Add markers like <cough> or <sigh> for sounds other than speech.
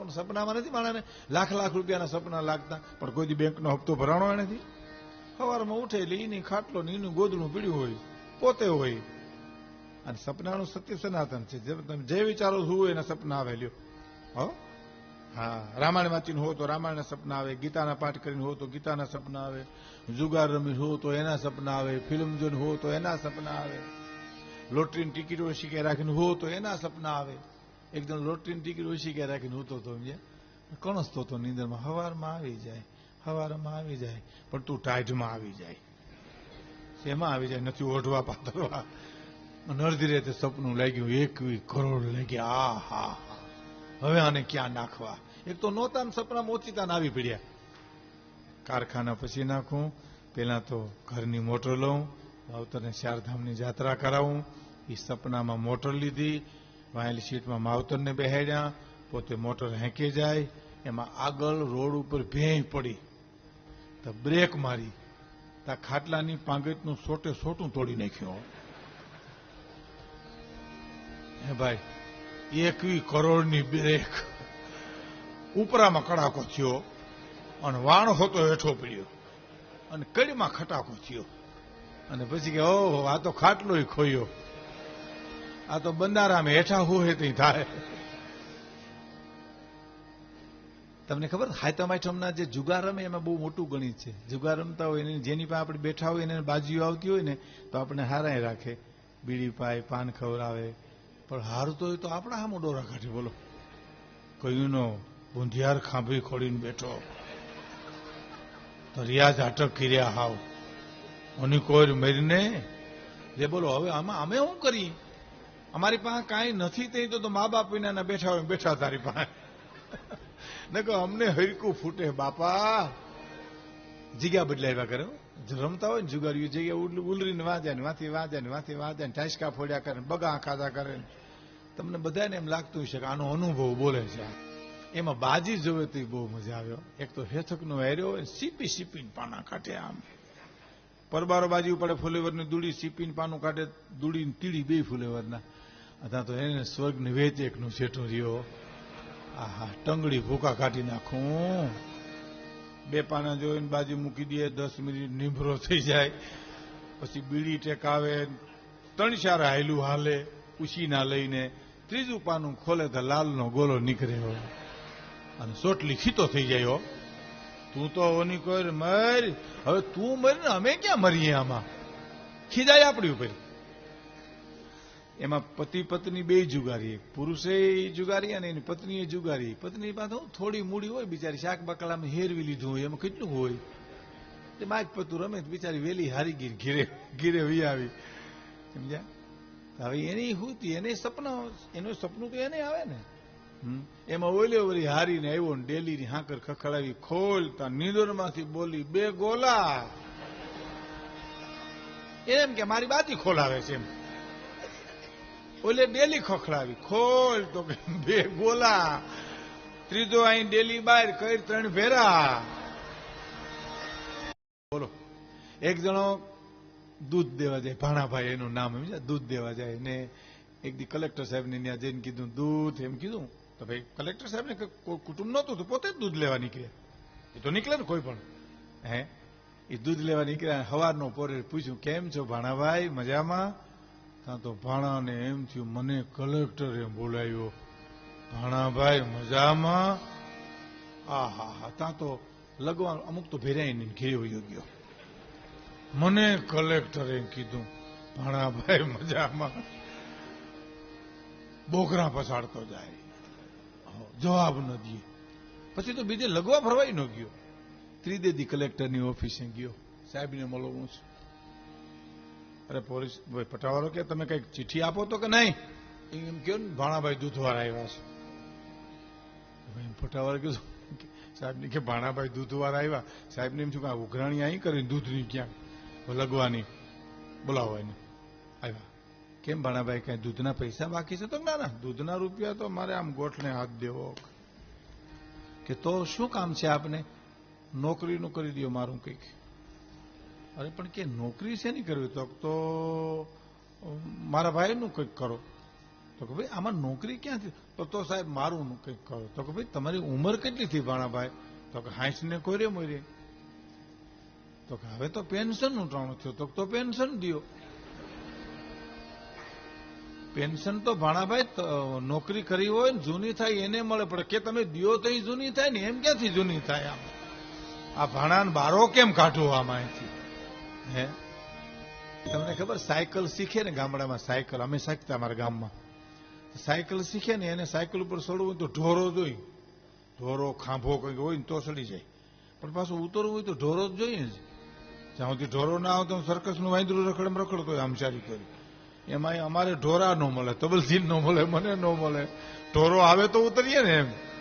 પણ સપનામાં નથી માણસને લાખ લાખ રૂપિયાના સપના લાગતા, પણ કોઈ બેંકનો હપ્તો ભરાણો નથી સવારમાં ઉઠે એટલે એની ખાટલો ને એનું ગોદડું પીડ્યું હોય, પોતે હોય. અને સપનાનું સત્ય સનાતન છે. જે તમે જે વિચારો શું એના સપના આવે લ્યો. હો? હા, રામાયણ વાંચીને હો તો રામાયણના સપના આવે, ગીતાના પાઠ કરીને હો તો ગીતાના સપના આવે, જુગાર રમી હો તો એના સપના આવે, ફિલ્મ જોઈને હો તો એના સપના આવે, લોટરીની ટિકિટો શીખે રાખીને હો તો એના સપના આવે. એકદમ લોટરીની ટિકિટ ઓછી કે રાખીને ઉતો તો સમજે કણસતો તો નીંદરમાં હવારમાં આવી જાય, હવારમાં આવી જાય, પણ તું ટાઈટમાં આવી જાય. શેમાં આવી જાય? નથી ઓઢવા અને અડધી રીતે સપનું લાગ્યું એકવી કરોડ લાગ્યા, આ, હા હવે આને ક્યાં નાખવા? એક તો નહોતા ને સપનામાં ઓચિતાને આવી પડ્યા. કારખાના પછી નાખું પેલા તો ઘરની મોટર લઉં ભાવતરને ચારધામની જાત્રા કરાવું એ સપનામાં મોટર લીધી વાયેલી સીટમાં માવતરને બેહાડ્યા, પોતે મોટર હેંકે જાય, એમાં આગળ રોડ ઉપર ભેંય પડી. તો બ્રેક મારી. તા ખાટલાની પાંગેટનું સોટે સોટું તોડી નાખ્યું. હે ભાઈ, એકવી કરોડની બ્રેક. ઉપરામાં કડાકો થયો અને વાણ હોતો હેઠો પડ્યો અને કડીમાં ખટાકો થયો. અને પછી કે, ઓહો, આ તો ખાટલો ખોયો. આ તો બંદારામાં હેઠા હોય તે થાય. તમને ખબર? હાયતમ આઈટમના જે જુગાર રમે એમાં બહુ મોટું ગણિત છે. જુગાર રમતા હોય એને જેની પાસે આપણે બેઠા હોય એને બાજુ આવતી હોય ને, તો આપણે હારાય રાખે. બીડી પાય, પાન ખવડાવે. પણ હારતો હોય તો આપણા હામો ડોરા કાઢે, બોલો. કયુંનો બુંધિયાર ખાંભી ખોડીને બેઠો. તો રિયાજ અટક કર્યા હાવ. ઓની કોઈ મરીને, જે બોલો, હવે આમાં અમે શું કરી? અમારી પાસે કાંઈ નથી, તે તો મા બાપ વિના બેઠા હોય, બેઠા તારી પાસે. <laughs> ને કહો અમને હરકું ફૂટે, બાપા. જગ્યા બદલાવ્યા કરે રમતા હોય ને જુગાર્યું જગ્યા ઉલ- ઉલરીને વાંચે ને વાંથી વાંચે ને વાંથી વાંચે ને ટાંચકા ફોડ્યા કરે બગા ખાધા કરે તમને બધાને એમ લાગતું હશે કે આનો અનુભવ બોલે છે એમાં બાજી જોવે તો બહુ મજા આવ્યો એક તો હેથકનો હેર્યો સીપી સીપીને પાના કાઢે આમ. પરબારો બાજી પડે ફુલેવરની દૂડી, સીપીને પાનું કાઢે, દૂડીને તીડી બે ફુલેવરના. અથવા તો એને સ્વર્ગની વેચ એકનું છેટો રહ્યો. આહા ટંગડી ભૂકા કાઢી નાખું. બે પાના જોઈને બાજુ મૂકી દે, દસ મિનિટ નિભરો થઈ જાય. પછી બીડી ટેકાવે, ત્રણ ચાર હાયલું હાલે ઉછીના લઈને ત્રીજું પાનું ખોલે તો લાલનો ગોલો નીકળે હોય અને સોટલી ખીતો થઈ જાય હો. તું તો ઓની કોઈ મર. હવે તું મર ને અમે ક્યાં મરીએ આમાં? ખીજાય આપણી ઉપર. એમાં પતિ પત્ની બે જુગારી પુરુષે જુગારી અને એની પત્નીએ જુગારી. પત્ની પાસે થોડી મૂડી હોય, બિચારી શાક બકાલામાં હેરવી લીધું હોય, એમાં કેટલું હોય? તે માજ પતું રમે બિચારી વેલી હારી ગઈ ઘીરે ઘીરે વી આવી. સમજ્યા? હવે એની હુતી, એને સપના, એનું સપનું તો એને આવે ને. એમાં ઓલે ઓલી હારીને આવ્યો ને ડેલીની હાંકર ખખડાવી ખોલતા નીંદરમાંથી બોલી, બે ગોલા. એમ કે મારી બાતી ખોલાવે છે એમ. ઓલે ડેલી ખખડાવી, ખોલ તો બે ગોલા. ત્રીજો અહીં ડેલી બહાર કઈ ત્રણ ફેરા. બોલો. એક જણો દૂધ દેવા જાય, ભાણાભાઈ એનું નામ દૂધ દેવા જાય ને એક દી કલેક્ટર સાહેબને ત્યાં જઈને કીધું, દૂધ, એમ કીધું. તો ભાઈ કલેક્ટર સાહેબને કુટુંબ નહોતું તો પોતે જ દૂધ લેવા નીકળ્યા. એ તો નીકળે ને કોઈ પણ. હે? એ દૂધ લેવા નીકળ્યા હવારનો પોરે પૂછ્યું, કેમ છો ભાણાભાઈ? મજામાં? ત્યાં તો ભાણાને એમ થયું, મને કલેક્ટરે બોલાવ્યો ભાણાભાઈ, મજામાં? આ હા. હા ત્યાં તો લગવા અમુક તો ભેરાઈને ઘેરે વયો ગયો. મને કલેક્ટરે કીધું, ભાણાભાઈ, મજામાં. બોકરા પસાડતો જાય. જવાબ ન દે. પછી તો બીજે લગવા ફરવાય ન ગયો. ત્રિદેદી કલેક્ટરની ઓફિસે ગયો. સાહેબને મળવું છું. અરે પોલીસ, ભાઈ પટાવાળો કે તમે કંઈક ચિઠ્ઠી આપો તો કે નહીં? એમ કહ્યું ને, ભાણાભાઈ દૂધવાળા આવ્યા છે. પટાવાળો કીધું સાહેબને કે ભાણાભાઈ દૂધવાળા આવ્યા. સાહેબને એમ છું કે આ ઉઘરાણી અહીં કરીને દૂધની ક્યાંક લગવાની. બોલાવો એને. કેમ ભાણાભાઈ કઈ દૂધના પૈસા બાકી છે? તો ના ના, દૂધના રૂપિયા તો મારે આમ ગોઠને હાથ દેવો. કે તો શું કામ છે આપને? નોકરીનું કરી દો મારું કંઈક. અરે, પણ કે નોકરી છે નહીં કરવી? તો તો મારા ભાઈનું કંઈક કરો. તો કે ભાઈ, આમાં નોકરી ક્યાંથી? તો તો સાહેબ, મારું કંઈક કરો. તો કે ભાઈ, તમારી ઉંમર કેટલી થઈ ભાણાભાઈ? તો કે હાંસને કોરે મોરે તો કે હવે તો પેન્શનનું ટાણું થયું. તો તો પેન્શન દ્યો. પેન્શન તો ભાણાભાઈ નોકરી કરી હોય ને જૂની થાય એને મળે, પણ કે તમે દિયો તો જૂની થાય ને એમ ક્યાંથી જૂની થાય આમ? આ ભાણાને બારો કેમ કાઢવો આમાં અહીંથી? હે? તમને ખબર સાયકલ શીખે ને ગામડામાં સાયકલ? અમે શીખતા અમારા ગામમાં. સાયકલ શીખે ને એને સાયકલ ઉપર ચડવું હોય તો ઢોરો જોઈ. ઢોરો, ખાંભો કંઈક હોય ને તો ચડી જાય. પણ પાછું ઉતરવું હોય તો ઢોરો જ જોઈએ જ. જ્યાં સુધી ઢોરો ના આવે તો સર્કસનું વાંદરું રખડમ રખડતો હોય આમચારી કરી. એમાં અમારે ઢોરા ન મળે તબલજી ન મળે, મને ન મળે. ઢોરો આવે તો ઉતરીએ ને એમ.